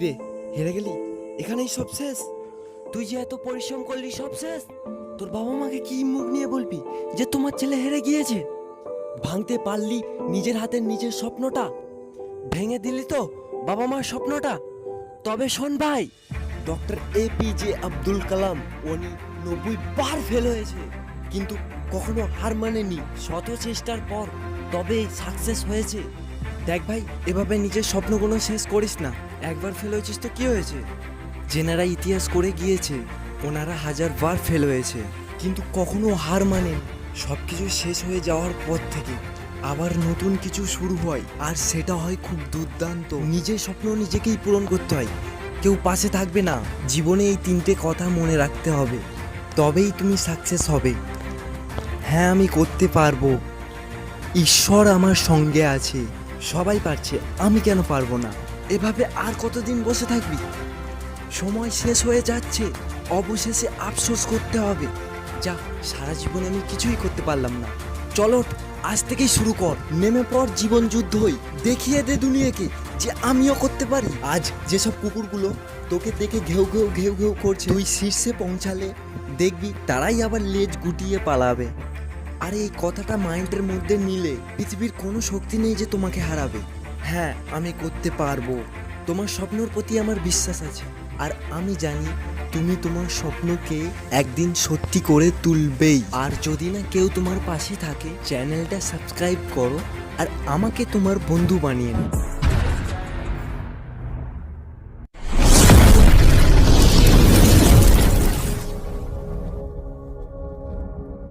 রে হেরে গেলি? এখানেই সব শেষ? তুই যে এত পরিশ্রম করলি, সব শেষ? তোর বাবা মাকে কি মুখ নিয়ে বলবি যে তোমার ছেলে হেরে গিয়েছে? ভাঙতে পারলি নিজের হাতের নিজের স্বপ্নটা? ভেঙে দিলি তো বাবা মার স্বপ্নটা? তবে শোন ভাই, doctor A P J Abdul Kalam, উনি নব্বই বার ফেল হয়েছে। কিন্তু কখনো হার মানেনি, শত চেষ্টার পর তবেই সাকসেস হয়েছে। দেখ ভাই, এভাবে নিজের স্বপ্নগুলো শেষ করিস না। একবার ফেল হয়েছিস তো কি হয়েছে? জেনারা ইতিহাস করে গিয়েছে, ওনারা হাজার বার ফেল হয়েছে। কিন্তু কখনো হার মানেন সব কিছু শেষ হয়ে যাওয়ার পর থেকে আবার নতুন কিছু শুরু হয়। আর সেটা হয় খুব দুর্দান্ত। নিজের স্বপ্ন নিজেকেই পূরণ করতে হয়। কেউ পাশে থাকবে না। জীবনে এই তিনটে কথা মনে রাখতে হবে। তবেই তুমি সাকসেস হবে। হ্যাঁ আমি করতে পারব। ঈশ্বর আমার সঙ্গে আছে। সবাই পারছে, আমি কেন পারব না? এভাবে আর কতদিন বসে থাকবি? সময় শেষ হয়ে যাচ্ছে, অবশেষে আফসোস করতে হবে। যা, সারা জীবনে আমি কিছুই করতে পারলাম না। চলো আজ থেকেই শুরু কর। নেমে পড়, জীবন যুদ্ধই দেখিয়ে দে দুনিয়াকে যে আমিও করতে পারি। আজ যেসব কুকুরগুলো তোকে দেখে ঘেউ ঘেউ ঘেউ ঘেউ করছে তুই শীর্ষে পৌঁছালে দেখবি তারাই আবার লেজ গুটিয়ে পালাবে। আর এই কথাটা মাইন্ডের মধ্যে নিলে পৃথিবীর কোনো শক্তি নেই যে তোমাকে হারাবে। হ্যাঁ আমি করতে পারব। তোমার স্বপ্নর প্রতি আমার বিশ্বাস আছে। আর আমি জানি তুমি তোমার স্বপ্নকে একদিন সত্যি করে তুলবেই। আর যদি না কেউ তোমার পাশে থাকে, চ্যানেলটা সাবস্ক্রাইব করো আর আমাকে তোমার বন্ধু বানিয়ে নাও।